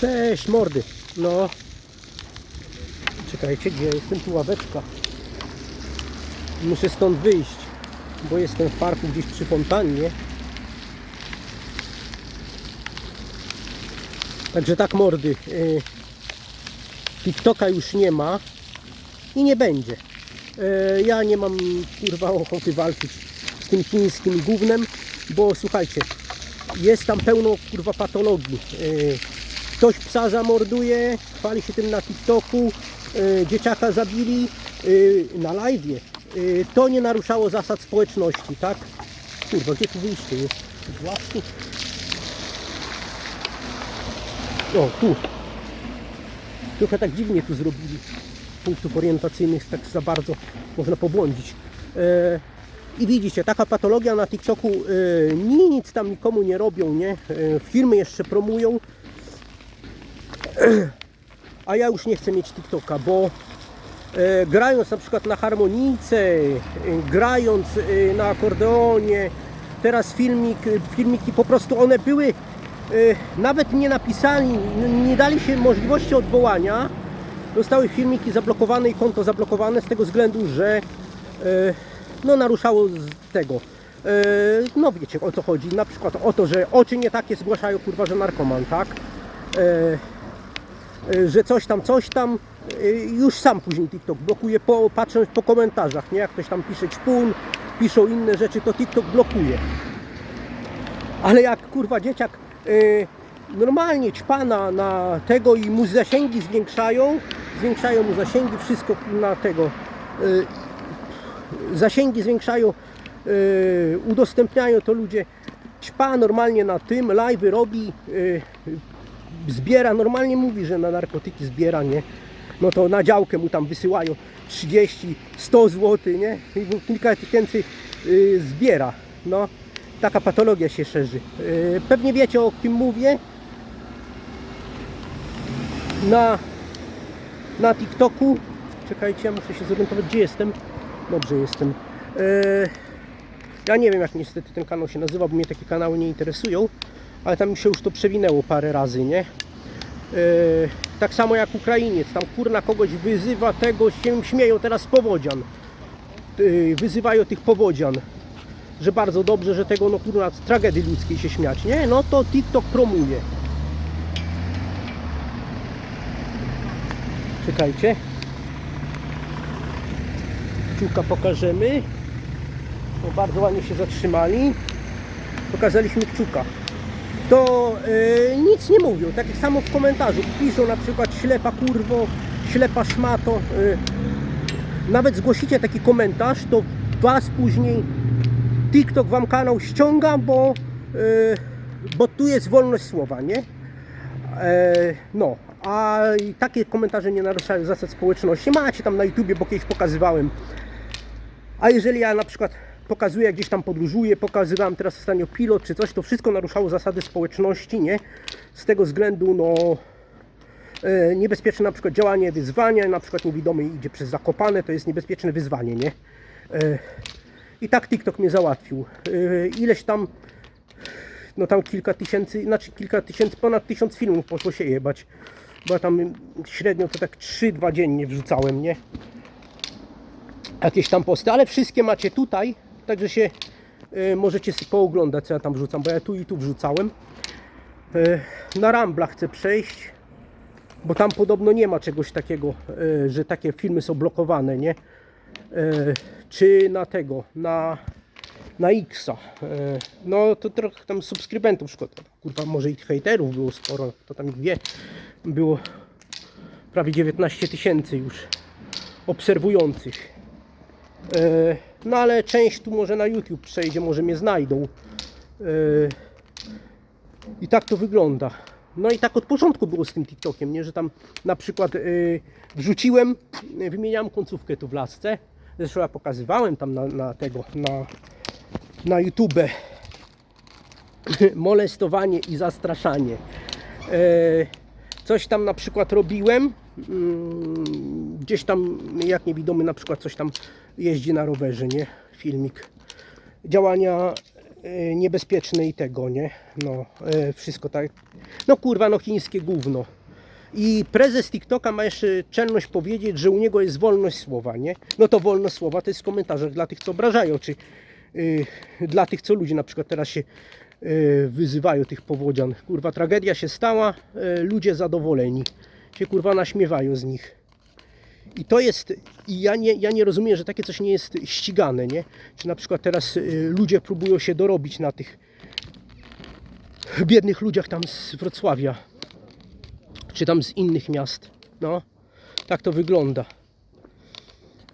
Cześć mordy. No. Czekajcie, gdzie jestem? Tu ławeczka. Muszę stąd wyjść, bo jestem w parku gdzieś przy fontannie. Także tak mordy. y, TikToka już nie ma i nie będzie. E, Ja nie mam kurwa ochoty walczyć z tym chińskim gównem, bo słuchajcie, jest tam pełno kurwa patologii. Ktoś psa zamorduje, chwali się tym na TikToku, e, dzieciaka zabili e, na live. To nie naruszało zasad społeczności, tak? Kurwa, gdzie tu wyjście jest? Właśnie. O, tu. Trochę tak dziwnie tu zrobili. Punktów orientacyjnych tak za bardzo można pobłądzić. I widzicie, taka patologia na TikToku e, nic tam nikomu nie robią, nie? E, firmy jeszcze promują. A ja już nie chcę mieć TikToka, bo e, grając na przykład na harmonijce, e, grając e, na akordeonie, teraz filmik, e, filmiki po prostu one były e, nawet nie napisali, nie dali się możliwości odwołania. Zostały filmiki zablokowane i konto zablokowane z tego względu, że e, no naruszało z tego. E, no wiecie o co chodzi, na przykład o to, że oczy nie takie zgłaszają kurwa, że narkoman, tak? E, że coś tam, coś tam, e, już sam później TikTok blokuje, po, patrząc po komentarzach, nie? Jak ktoś tam pisze ćpun, piszą inne rzeczy, to TikTok blokuje. Ale jak kurwa dzieciak y, normalnie ćpana na tego i mu zasięgi zwiększają, zwiększają mu zasięgi, wszystko na tego. Y, zasięgi zwiększają, y, udostępniają to ludzie. Ćpa normalnie na tym, live robi, y, zbiera, normalnie mówi, że na narkotyki zbiera, nie? No to na działkę mu tam wysyłają 30, 100 zł, nie? I kilka tysięcy y, zbiera. No, taka patologia się szerzy. Y, pewnie wiecie o kim mówię. Na, na TikToku. Czekajcie, muszę się zorientować, gdzie jestem. Dobrze jestem. Y, ja nie wiem, jak niestety ten kanał się nazywa, bo mnie takie kanały nie interesują, ale tam mi się już to przewinęło parę razy, nie? Yy, tak samo jak Ukrainiec, tam kurna kogoś wyzywa, tego się śmieją teraz powodzian. Yy, wyzywają tych powodzian, że bardzo dobrze, że tego no kurna tragedii ludzkiej się śmiać, nie? No to TikTok promuje. Czekajcie. Kciuka pokażemy. O, bardzo ładnie się zatrzymali. Pokazaliśmy kciuka to y, nic nie mówią. Tak samo w komentarzu piszą na przykład ślepa kurwo, ślepa szmato. Y, nawet zgłosicie taki komentarz, to was później TikTok wam kanał ściąga, bo, y, bo tu jest wolność słowa, nie? E, no, a takie komentarze nie naruszają zasad społeczności. Macie tam na YouTubie, bo kiedyś pokazywałem. A jeżeli ja na przykład pokazuję, jak gdzieś tam podróżuję, pokazywałem teraz ostatnio pilot czy coś, to wszystko naruszało zasady społeczności, nie? Z tego względu, no, e, niebezpieczne na przykład działanie, wyzwanie, na przykład niewidomy idzie przez zakopane, to jest niebezpieczne wyzwanie, nie? E, I tak TikTok mnie załatwił. E, ileś tam, no tam kilka tysięcy, znaczy kilka tysięcy, ponad tysiąc filmów poszło się jebać. Bo ja tam średnio to tak 3-2 dziennie wrzucałem, nie? jakieś tam posty, ale wszystkie macie tutaj, także się y, możecie pooglądać, co ja tam wrzucam, bo ja tu i tu wrzucałem. Y, na Rambla chcę przejść, bo tam podobno nie ma czegoś takiego, y, że takie filmy są blokowane, nie? Y, czy na tego, na, na Xa. Y, no to trochę tam subskrybentów szkoda. Kurwa, może i hejterów było sporo, to tam ich wie. Było prawie 19 tysięcy już obserwujących. E, No ale część tu może na YouTube przejdzie, może mnie znajdą. E, I tak to wygląda. No i tak od początku było z tym TikTokiem, nie? że tam na przykład e, wrzuciłem, e, wymieniałem końcówkę tu w lasce. Zresztą ja pokazywałem tam na, na tego, na, na YouTube molestowanie i zastraszanie. E, Coś tam na przykład robiłem, mm, gdzieś tam jak niewidomy na przykład coś tam jeździ na rowerze, nie? Filmik. Działania e, niebezpieczne i tego, nie? No, e, wszystko tak. No kurwa, no chińskie gówno. I prezes TikToka ma jeszcze czelność powiedzieć, że u niego jest wolność słowa, nie? No to wolność słowa to jest w komentarzach dla tych, co obrażają, czy y, dla tych, co ludzie na przykład teraz się y, wyzywają, tych powodzian. Kurwa, tragedia się stała, y, ludzie zadowoleni. Się kurwa naśmiewają z nich. I to jest, i ja nie, ja nie rozumiem, że takie coś nie jest ścigane, nie? Czy na przykład teraz y, ludzie próbują się dorobić na tych biednych ludziach tam z Wrocławia, czy tam z innych miast. No, tak to wygląda.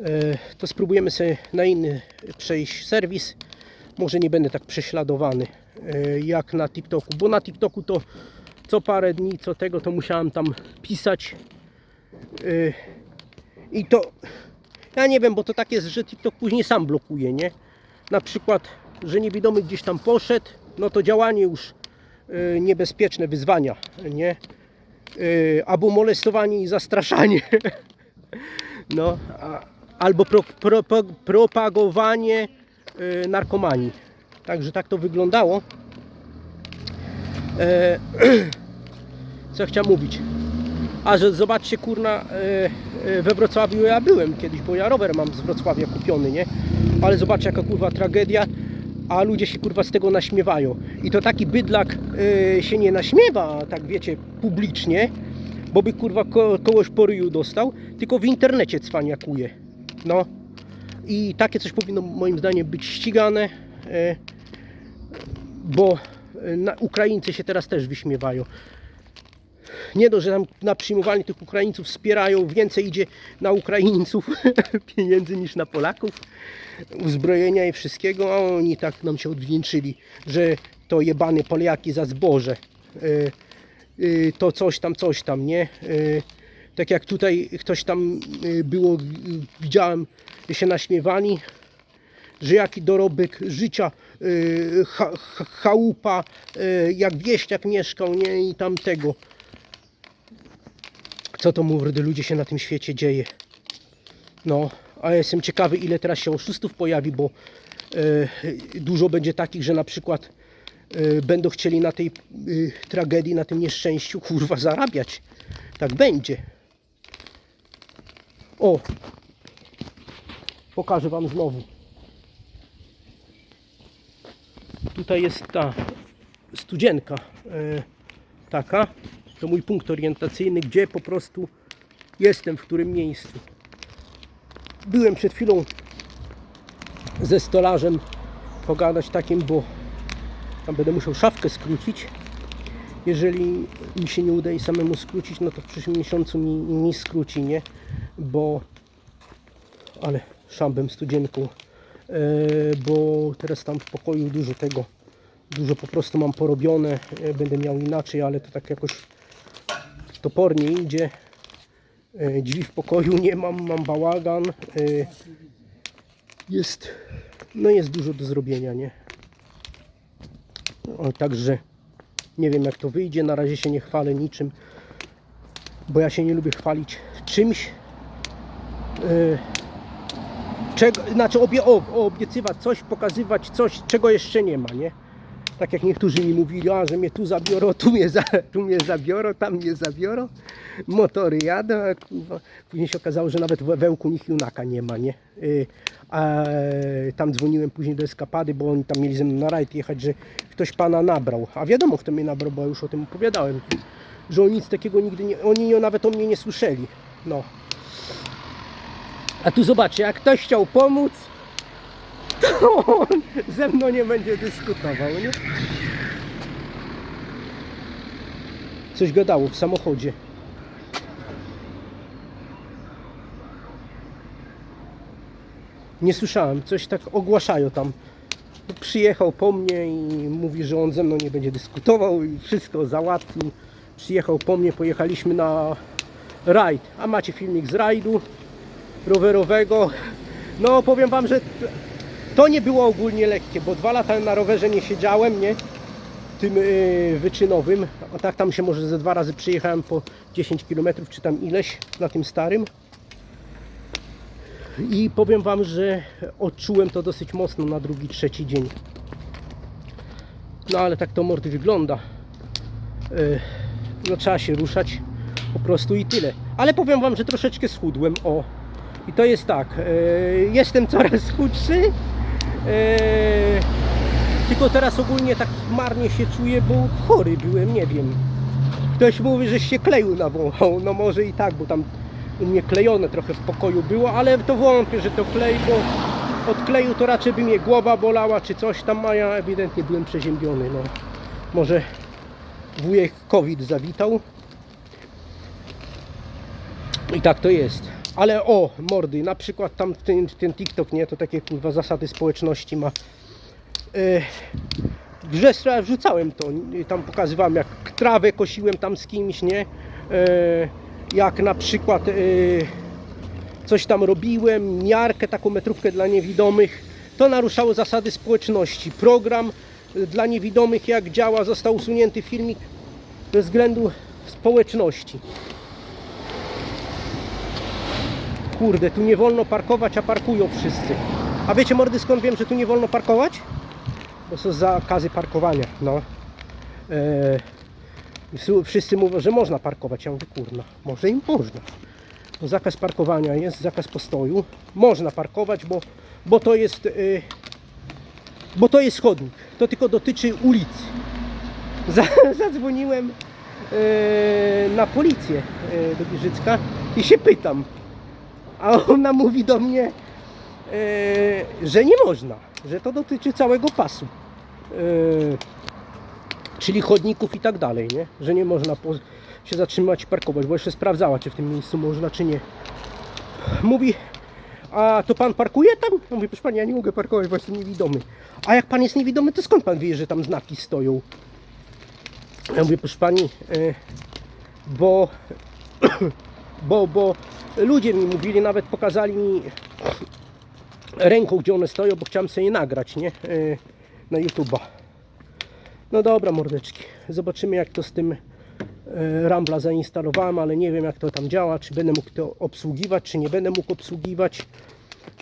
E, To spróbujemy sobie na inny przejść serwis. Może nie będę tak prześladowany e, jak na TikToku, bo na TikToku to co parę dni, co tego, to musiałem tam pisać. I to ja nie wiem, bo to tak jest, że TikTok później sam blokuje, nie? Na przykład, że niewidomy gdzieś tam poszedł, no to działanie już e, niebezpieczne wyzwania, nie? E, albo molestowanie i zastraszanie. No, a, albo pro, pro, pro, propagowanie e, narkomanii. Także tak to wyglądało. E, co chciałem mówić? A że zobaczcie, kurna, e, e, we Wrocławiu ja byłem kiedyś, bo ja rower mam z Wrocławia kupiony, nie? Ale zobaczcie, jaka kurwa tragedia, a ludzie się kurwa z tego naśmiewają. I to taki bydlak e, się nie naśmiewa, tak wiecie, publicznie, bo by kurwa ko kogoś po ryju dostał, tylko w internecie cwaniakuje. No. I takie coś powinno moim zdaniem być ścigane, bo Ukraińcy się teraz też wyśmiewają. Nie dość, że tam na przyjmowanie tych Ukraińców wspierają, więcej idzie na Ukraińców pieniędzy niż na Polaków, uzbrojenia i wszystkiego, a oni tak nam się odwdzięczyli, że to jebane Poliaki za zboże. E, y, to coś tam, coś tam, nie? Y, Tak jak tutaj ktoś tam y, było, y, widziałem, się naśmiewani, że jaki dorobek życia, y, cha, cha, chałupa, y, jak wieśniak mieszkał, nie? I tamtego. Co to mordy ludzie się na tym świecie dzieje? No, a jestem ciekawy, ile teraz się oszustów pojawi, bo e, dużo będzie takich, że na przykład e, będą chcieli na tej e, tragedii, na tym nieszczęściu, kurwa, zarabiać. Tak będzie. O! Pokażę Wam znowu. Tutaj jest ta studzienka e, taka. To mój punkt orientacyjny, gdzie po prostu jestem, w którym miejscu. Byłem przed chwilą ze stolarzem pogadać takim, bo tam będę musiał szafkę skrócić. Jeżeli mi się nie uda jej samemu skrócić, no to w przyszłym miesiącu mi, mi skróci, nie? Bo ale szambem studzienką, e, bo teraz tam w pokoju dużo tego, dużo po prostu mam porobione, e, będę miał inaczej, ale to tak jakoś topornie idzie. E, Drzwi w pokoju nie mam, mam bałagan. E, Jest, no jest dużo do zrobienia, nie? O, także nie wiem jak to wyjdzie, na razie się nie chwalę niczym, bo ja się nie lubię chwalić czymś, e, czego, znaczy obie, ob, obiecywać coś, pokazywać coś, czego jeszcze nie ma, nie? Tak jak niektórzy mi mówili, a, że mnie tu zabiorą, tu mnie, za, tu mnie zabiorą, tam mnie zabiorą, motory jadą, później się okazało, że nawet we wełku nich junaka nie ma, nie? Y, a tam dzwoniłem później do eskapady, bo oni tam mieli ze mną na rajd jechać, że ktoś pana nabrał, a wiadomo kto mnie nabrał, bo już o tym opowiadałem, że oni nic takiego nigdy nie, oni nawet o mnie nie słyszeli, no. A tu zobaczcie, jak ktoś chciał pomóc, to on ze mną nie będzie dyskutował, nie? Coś gadało w samochodzie. Nie słyszałem, coś tak ogłaszają tam. Przyjechał po mnie i mówi, że on ze mną nie będzie dyskutował i wszystko załatwił. Przyjechał po mnie, pojechaliśmy na rajd. A macie filmik z rajdu rowerowego. No powiem Wam, że to nie było ogólnie lekkie, bo dwa lata na rowerze nie siedziałem, nie? Tym yy, wyczynowym. A tak tam się może ze dwa razy przyjechałem po 10 km, czy tam ileś na tym starym. I powiem Wam, że odczułem to dosyć mocno na drugi, trzeci dzień. No ale tak to mordy wygląda. Yy, no trzeba się ruszać po prostu i tyle. Ale powiem wam, że troszeczkę schudłem. O. I to jest tak. yy, jestem coraz chudszy. Yy, tylko teraz ogólnie tak marnie się czuję, bo chory byłem, nie wiem. Ktoś mówi, że się kleju nawąchał. No może i tak, bo tam u mnie klejone trochę w pokoju było, ale to wątpię, że to klej, bo od kleju to raczej by mnie głowa bolała czy coś tam, a ja ewidentnie byłem przeziębiony. No. Może wujek COVID zawitał. I tak to jest. Ale o, mordy, na przykład tam ten, ten TikTok, nie, to takie kurwa zasady społeczności ma. Yy, grze wrzucałem to, tam pokazywałem jak trawę kosiłem tam z kimś, nie? E, jak na przykład e, coś tam robiłem, miarkę, taką metrówkę dla niewidomych. To naruszało zasady społeczności. Program dla niewidomych jak działa, został usunięty filmik ze względu społeczności. Kurde, tu nie wolno parkować, a parkują wszyscy. A wiecie mordy skąd wiem, że tu nie wolno parkować? bo są zakazy parkowania, no. E, su- wszyscy mówią, że można parkować, ja mówię, kurna, może im można. Bo zakaz parkowania jest, zakaz postoju, można parkować, bo, bo to jest e, bo to jest chodnik, to tylko dotyczy ulicy. Za, zadzwoniłem e, na policję e, do Giżycka i się pytam, a ona mówi do mnie, e, że nie można, że to dotyczy całego pasu. E, czyli chodników i tak dalej, nie? Że nie można się zatrzymać i parkować, bo jeszcze sprawdzała, czy w tym miejscu można, czy nie. Mówi, a to pan parkuje tam? Ja Mówię, proszę pani, ja nie mogę parkować, bo jestem niewidomy. A jak pan jest niewidomy, to skąd pan wie, że tam znaki stoją? Ja mówię, proszę pani, e, bo, bo, bo ludzie mi mówili, nawet pokazali mi ręką, gdzie one stoją, bo chciałem sobie je nagrać, nie? E, Na YouTube'a. No dobra, mordeczki. Zobaczymy, jak to z tym e, Rambla zainstalowałem, ale nie wiem, jak to tam działa. Czy będę mógł to obsługiwać, czy nie będę mógł obsługiwać,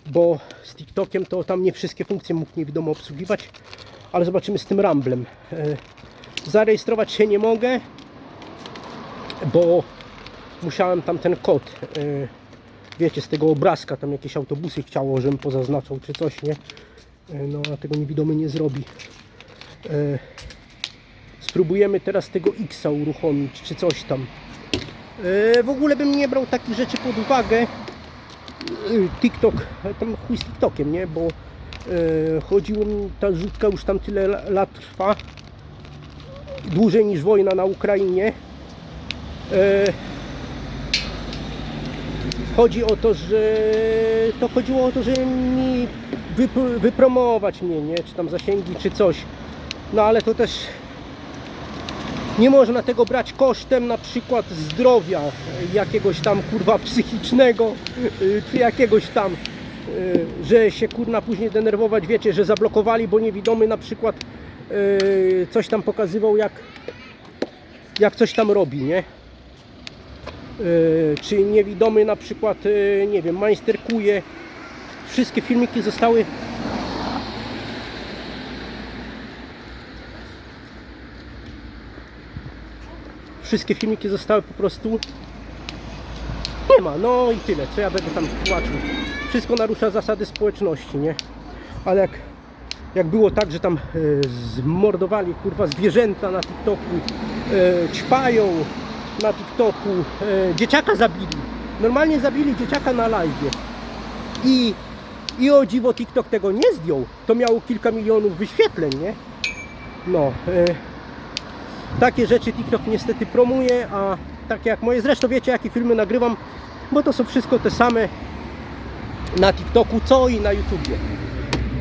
bo z TikTokiem to tam nie wszystkie funkcje mógł niewidomo obsługiwać, ale zobaczymy z tym Ramblem. E, Zarejestrować się nie mogę, bo musiałem tam ten kod, e, wiecie, z tego obrazka, tam jakieś autobusy chciało, żebym pozaznaczał czy coś, nie? E, No, a tego niewidomy nie zrobi. E, Spróbujemy teraz tego X-a uruchomić, czy coś tam. W ogóle bym nie brał takich rzeczy pod uwagę. TikTok, tam chuj z TikTokiem, nie? Bo chodziło mi, ta rzutka już tam tyle la- lat trwa. Dłużej niż wojna na Ukrainie. Chodzi o to, że to chodziło o to, że mi wyp- wypromować mnie, nie? Czy tam zasięgi, czy coś. No ale to też nie można tego brać kosztem na przykład zdrowia jakiegoś tam kurwa psychicznego, y, czy jakiegoś tam, y, że się kurna później denerwować, wiecie, że zablokowali, bo niewidomy na przykład y, coś tam pokazywał jak, jak coś tam robi, nie? Y, Czy niewidomy na przykład, y, nie wiem, majsterkuje. Wszystkie filmiki zostały wszystkie filmiki zostały po prostu nie ma, no i tyle, co ja będę tam tłumaczył. Wszystko narusza zasady społeczności, nie? Ale jak, jak było tak, że tam e, zmordowali kurwa zwierzęta na TikToku, e, ćpają na TikToku, e, dzieciaka zabili. Normalnie zabili dzieciaka na live. I, I o dziwo TikTok tego nie zdjął. To miało kilka milionów wyświetleń, nie? No. E, takie rzeczy TikTok niestety promuje, a takie jak moje, zresztą wiecie jakie filmy nagrywam, bo to są wszystko te same na TikToku, co i na YouTubie.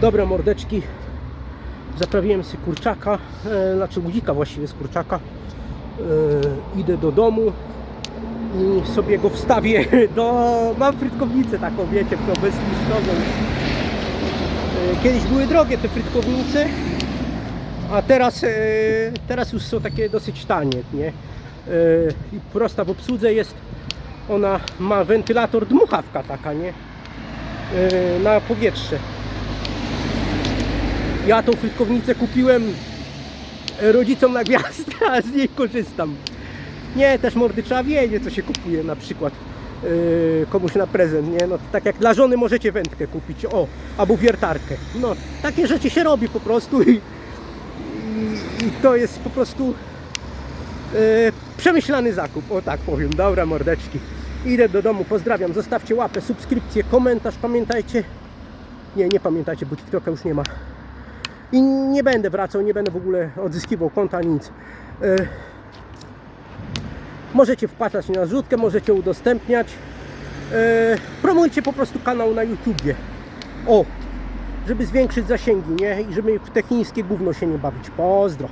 Dobre mordeczki. Zaprawiłem sobie kurczaka, e, znaczy guzika właściwie z kurczaka. E, idę do domu i sobie go wstawię do... Mam frytkownicę taką, wiecie, tą bezliczną. E, Kiedyś były drogie te frytkownice, a teraz, e, teraz już są takie dosyć tanie, nie? I prosta w obsłudze jest, ona ma wentylator, dmuchawka taka, nie? Na powietrze. Ja tą frytkownicę kupiłem rodzicom na gwiazdkę, a z niej korzystam. Nie, też mordy trzeba wiedzieć, co się kupuje na przykład yy, komuś na prezent, nie? No, tak jak dla żony możecie wędkę kupić, o, albo wiertarkę. No, takie rzeczy się robi po prostu i, i, i to jest po prostu yy, przemyślany zakup, o tak powiem. Dobra, mordeczki. Idę do domu, pozdrawiam, zostawcie łapę, subskrypcję, komentarz, pamiętajcie. Nie, nie pamiętajcie, bo TikToka już nie ma. I nie będę wracał, nie będę w ogóle odzyskiwał konta, nic. Yy, Możecie wpatrzać na zrzutkę, możecie udostępniać. E, promujcie po prostu kanał na YouTubie. O, żeby zwiększyć zasięgi, nie? I żeby w te chińskie gówno się nie bawić. Pozdro.